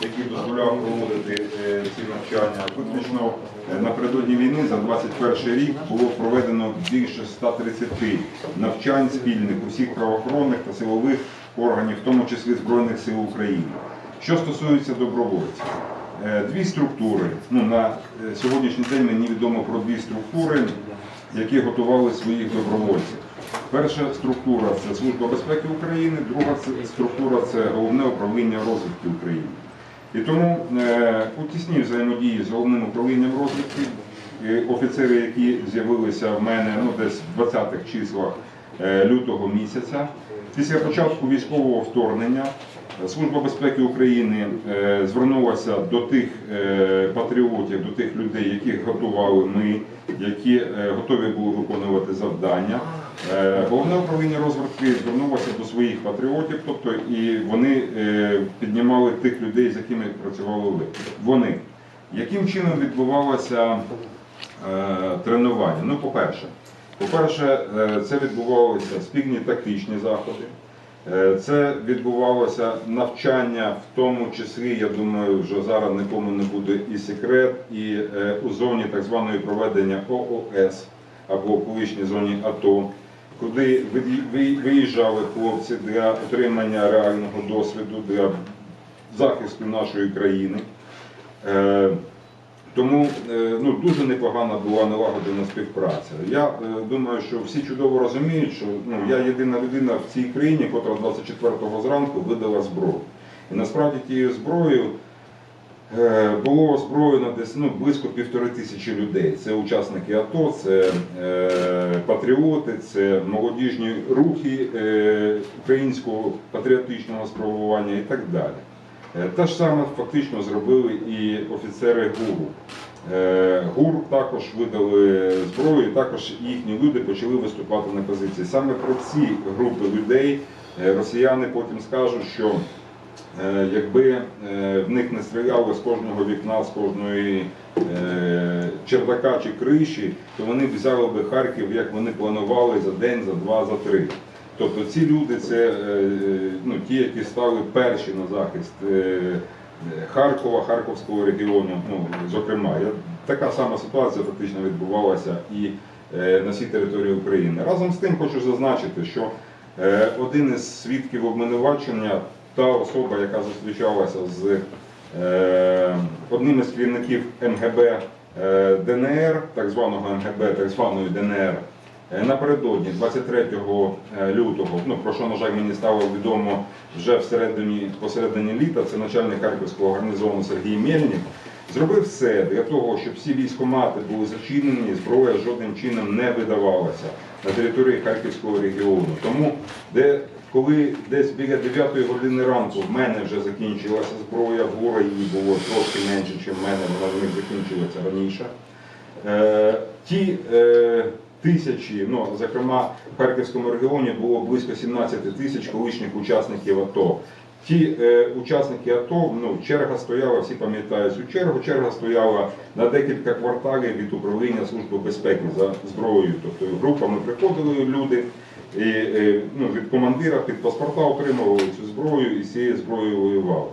який дозволяв проводити е, ці навчання. Виключно е, напередодні війни за 21 рік було проведено більше 130 навчань спільних усіх правоохоронних та силових органів, в тому числі Збройних сил України. Що стосується добровольців, Е, дві структури. Ну, на сьогоднішній день мені відомо про дві структури, які готували своїх добровольців. Перша структура це Служба безпеки України, друга структура це головне управління розвідки України. І тому е, у тісній взаємодії з головним управлінням розвідки е, офіцери, які з'явилися в мене ну, десь в 20-х числах е, лютого місяця, після початку військового вторгнення Служба безпеки України звернулася до тих патріотів, до тих людей, яких готували ми, які е, готові були виконувати завдання. Е, Головне управління розвитки звернулося до своїх патріотів, тобто і вони е, піднімали тих людей, з якими працювали ви. Вони. Яким чином відбувалося тренування? Ну, по-перше, по-перше, це відбувалися спільні тактичні заходи. Е, Це відбувалося навчання, в тому числі, я думаю, вже зараз нікому не буде і секрет, і е, у зоні так званої проведення ООС або колишній зоні АТО, куди ви- ви- виїжджали хлопці для отримання реального досвіду, для захисту нашої країни. Тому е, ну, дуже непогана була налагоджена співпраця. Я е, думаю, що всі чудово розуміють, що ну, я єдина людина в цій країні, котра 24-го зранку видала зброю. І насправді тією зброєю е, було озброєно десь ну, близько півтори тисячі людей. Це учасники АТО, це е, патріоти, це молодіжні рухи е, українського патріотичного спробування і так далі. Е, Те ж саме фактично зробили і офіцери ГУРу. Е, ГУР також видали зброю, також їхні люди почали виступати на позиції. Саме про ці групи людей е, росіяни потім скажуть, що якби в них не стріляли з кожного вікна, з кожної чердака чи криші, то вони взяли би Харків, як вони планували за день, за два, за три. Тобто ці люди це е, ну, ті, які стали перші на захист е, Харкова, Харківського регіону. Ну, зокрема, Я- така сама ситуація фактично відбувалася і е, на всій території України. Разом з тим хочу зазначити, що один із свідків обвинувачення, та особа, яка зустрічалася з одним із керівників МГБ ДНР, так званого МГБ, так званої ДНР, Напередодні, 23 лютого, ну про що, на жаль, мені стало відомо вже всередині посередині літа, це начальник Харківського гарнізону Сергій Мельник, зробив все для того, щоб всі військомати були зачинені, зброя жодним чином не видавалася на території Харківського регіону. Тому, де коли десь біля 9 години ранку в мене вже закінчилася зброя, гора її було трошки менше, ніж в мене, вона в них закінчилася раніше. Е, ті е, тисячі, ну зокрема в Харківському регіоні було близько 17 тисяч колишніх учасників АТО. Ті е, учасники АТО, ну черга стояла, всі пам'ятають цю чергу. Черга стояла на декілька кварталів від управління Служби безпеки за зброєю. Тобто групами приходили люди. І, е, ну, від командира під паспорта отримували цю зброю і з цією зброєю воювали.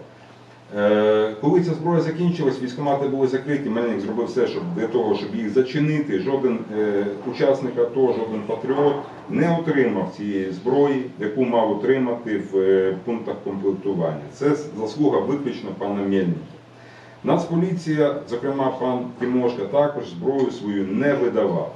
Е, Коли ця зброя закінчилась, військкомати були закриті, Мельник зробив все, щоб для того, щоб їх зачинити. Жоден е, учасник АТО, жоден патріот не отримав цієї зброї, яку мав отримати в е, пунктах комплектування. Це заслуга виключно пана Мельника. Нацполіція, зокрема пан Тимошка, також зброю свою не видавав.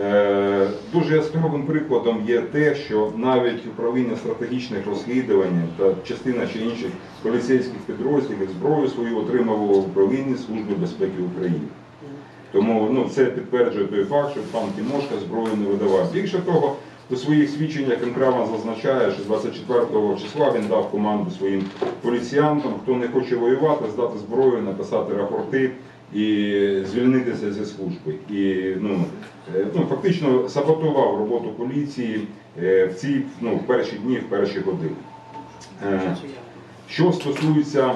Е, Дуже яскравим прикладом є те, що навіть управління стратегічних розслідувань та частина чи інших поліцейських підрозділів зброю свою отримувало в управлінні Служби безпеки України. Тому ну, це підтверджує той факт, що пан Тимошка зброю не видавав. Більше того, у своїх свідченнях він зазначає, що 24 числа він дав команду своїм поліціянтам, хто не хоче воювати, здати зброю, написати рапорти і звільнитися зі служби. І ну, е, ну, фактично саботував роботу поліції е, в ці ну, в перші дні, в перші години. Е, Що стосується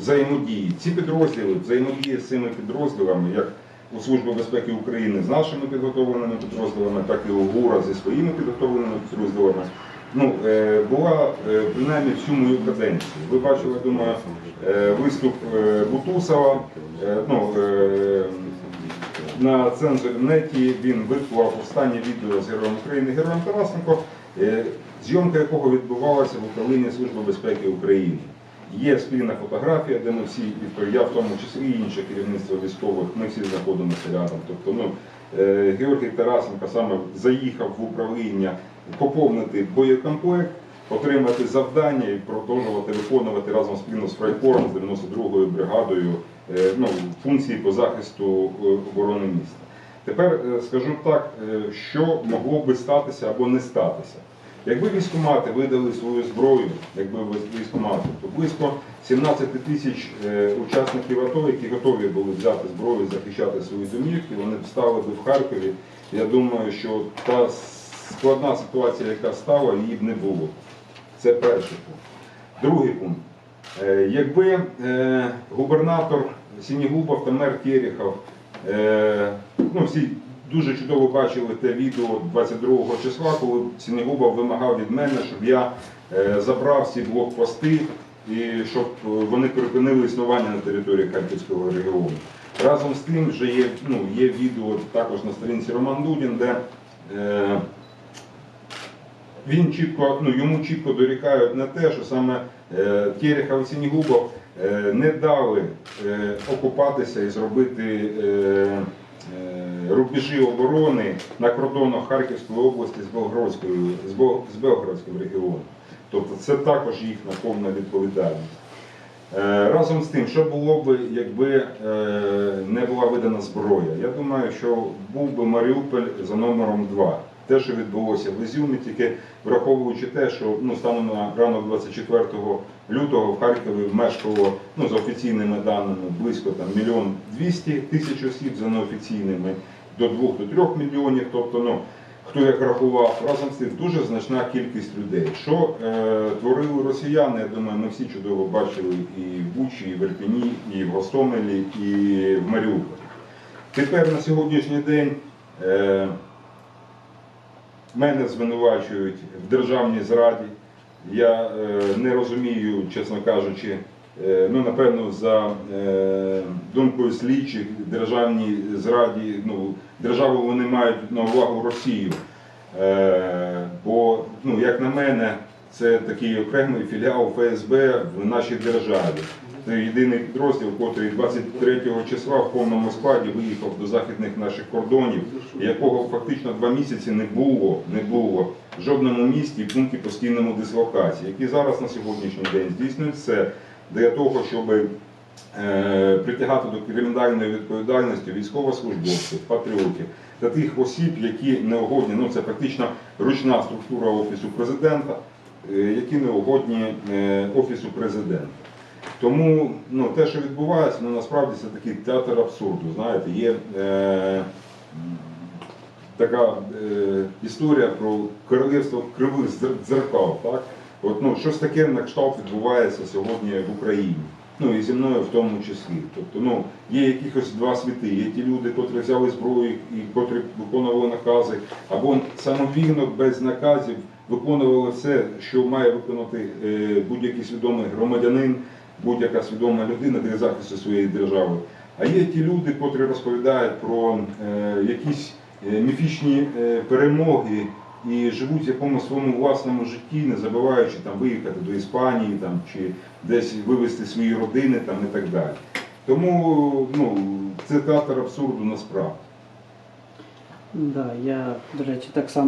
взаємодії, ці підрозділи, взаємодія з цими підрозділами, як у Служби безпеки України з нашими підготовленими підрозділами, так і у ГУРа зі своїми підготовленими підрозділами, ну, е, була е, принаймні всю мою каденцію. Ви бачили, думаю, е, виступ Бутусова. Ну, на цензурнеті він виклав останнє відео з Героєм України Героєм Тарасенко, зйомка якого відбувалася в управлінні Служби безпеки України. Є спільна фотографія, де ми всі, я в тому числі і інше керівництво військових, ми всі знаходимося рядом. Тобто, ну, Георгій Тарасенко саме заїхав в управління поповнити боєкомплект, отримати завдання і продовжувати виконувати разом спільно з Фрайкором, з 92-ю бригадою е, ну, функції по захисту е, оборони міста. Тепер е, скажу так, що могло би статися або не статися. Якби військкомати видали свою зброю, якби військкомати, то близько 17 тисяч учасників АТО, які готові були взяти зброю, захищати свої домівки, вони б стали би в Харкові. Я думаю, що та складна ситуація, яка стала, її б не було. Це перший пункт. Другий пункт. Е, Якби е, губернатор Сінігубов та мер Терехов, е, ну всі дуже чудово бачили те відео 22 числа, коли Сінігубов вимагав від мене, щоб я забрав всі блокпости і щоб вони припинили існування на території Харківського регіону. Разом з тим вже є, ну, є відео також на сторінці Роман Дудін, де він чітко, ну йому чітко дорікають на те, що саме Терехов і Сінігубов е, не дали е, окупатися і зробити е, рубежі оборони на кордонах Харківської області з Белгородською з, Белгородським регіоном. Тобто це також їхня повна відповідальність. Разом з тим, що було б, якби не була видана зброя? Я думаю, що був би Маріуполь за номером 2. Те, що відбулося в Ізюмі, тільки враховуючи те, що ну, станом на ранок 24 лютого в Харкові мешкало ну, за офіційними даними близько там, мільйон 200 тисяч осіб, за неофіційними до 2 до 3 мільйонів. Тобто, ну, хто як рахував, разом з тим дуже значна кількість людей. Що е, творили росіяни, я думаю, ми всі чудово бачили і в Бучі, і в Ірпіні, і в Гостомелі, і в Маріуполі. Тепер на сьогоднішній день е, мене звинувачують в державній зраді. Я е, не розумію, чесно кажучи, е, ну напевно, за е, думкою слідчих, державній зраді, ну, державу вони мають на увагу Росію. Бо, ну, як на мене, це такий окремий філіал ФСБ в нашій державі. Це єдиний підрозділ, який 23 числа в повному складі виїхав до західних наших кордонів, якого фактично два місяці не було, не було в жодному місті і пункті постійної дислокації, які зараз на сьогоднішній день здійснюють все для того, щоб е, притягати до кримінальної відповідальності військовослужбовців, патріотів та тих осіб, які неугодні, ну це фактично ручна структура Офісу президента, е, які неугодні е, Офісу президента. Тому ну, те, що відбувається, ну, насправді це такий театр абсурду. Знаєте, є е, така е, історія про королівство кривих дзеркал. Так? От, ну, щось таке на кшталт відбувається сьогодні в Україні. Ну і зі мною в тому числі. Тобто, ну, є якихось два світи. Є ті люди, котрі взяли зброю і котрі виконували накази, або самовільно без наказів виконували все, що має виконати е, будь-який свідомий громадянин, будь-яка свідома людина для захисту своєї держави. А є ті люди, котрі розповідають про е, якісь е, міфічні е, перемоги і живуть в якомусь своєму власному житті, не забуваючи там виїхати до Іспанії там, чи десь вивезти свої родини там, і так далі. Тому ну, це театр абсурду насправді. Да, я, до речі, так само.